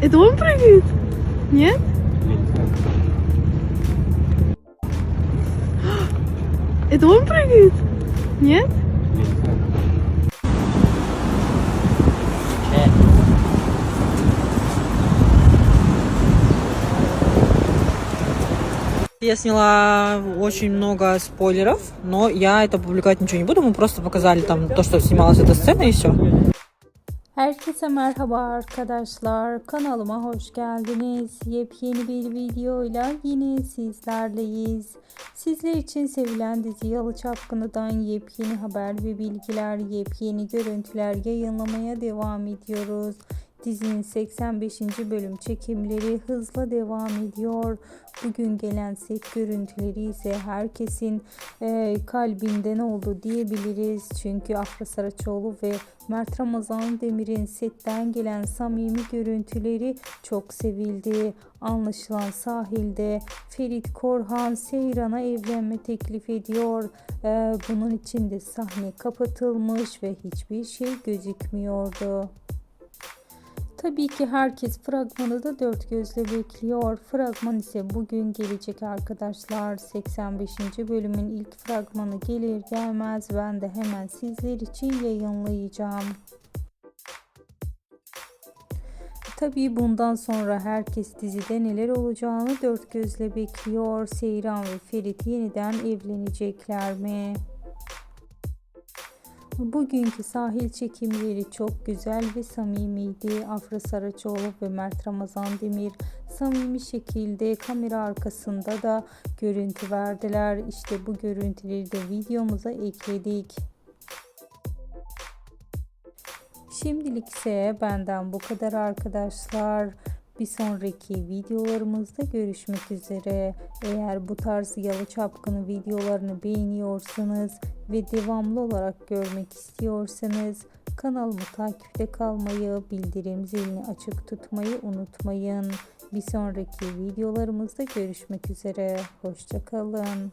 Это он прыгает? Нет? Это он прыгает? Нет? Я сняла очень много спойлеров, но я это публиковать ничего не буду. Мы просто показали там то, что снималась эта сцена и все. Herkese merhaba arkadaşlar. Kanalıma hoş geldiniz. Yepyeni bir videoyla yine sizlerleyiz. Sizler için sevilen dizi Yalı Çapkını'dan yepyeni haber ve bilgiler, yepyeni görüntüler yayınlamaya devam ediyoruz. Dizinin 85. bölüm çekimleri hızla devam ediyor. Bugün gelen set görüntüleri ise herkesin e, kalbinden oldu diyebiliriz. Çünkü Afra Saraçoğlu ve Mert Ramazan Demir'in setten gelen samimi görüntüleri çok sevildi. Anlaşılan sahilde Ferit Korhan Seyran'a evlenme teklif ediyor. E, bunun için de sahne kapatılmış ve hiçbir şey gözükmüyordu. Tabii ki herkes fragmanı da dört gözle bekliyor. Fragman ise bugün gelecek arkadaşlar. 85. bölümün ilk fragmanı gelir gelmez ben de hemen sizler için yayınlayacağım. Tabii bundan sonra herkes dizide neler olacağını dört gözle bekliyor. Seyran ve Ferit yeniden evlenecekler mi? Bugünkü sahil çekimleri çok güzel ve samimiydi. Afra Saraçoğlu ve Mert Ramazan Demir samimi şekilde kamera arkasında da görüntü verdiler. İşte bu görüntüleri de videomuza ekledik. Şimdilik ise benden bu kadar arkadaşlar. Bir sonraki videolarımızda görüşmek üzere. Eğer bu tarz yalı çapkını videolarını beğeniyorsanız ve devamlı olarak görmek istiyorsanız kanalımı takipte kalmayı, bildirim zilini açık tutmayı unutmayın. Bir sonraki videolarımızda görüşmek üzere. Hoşçakalın.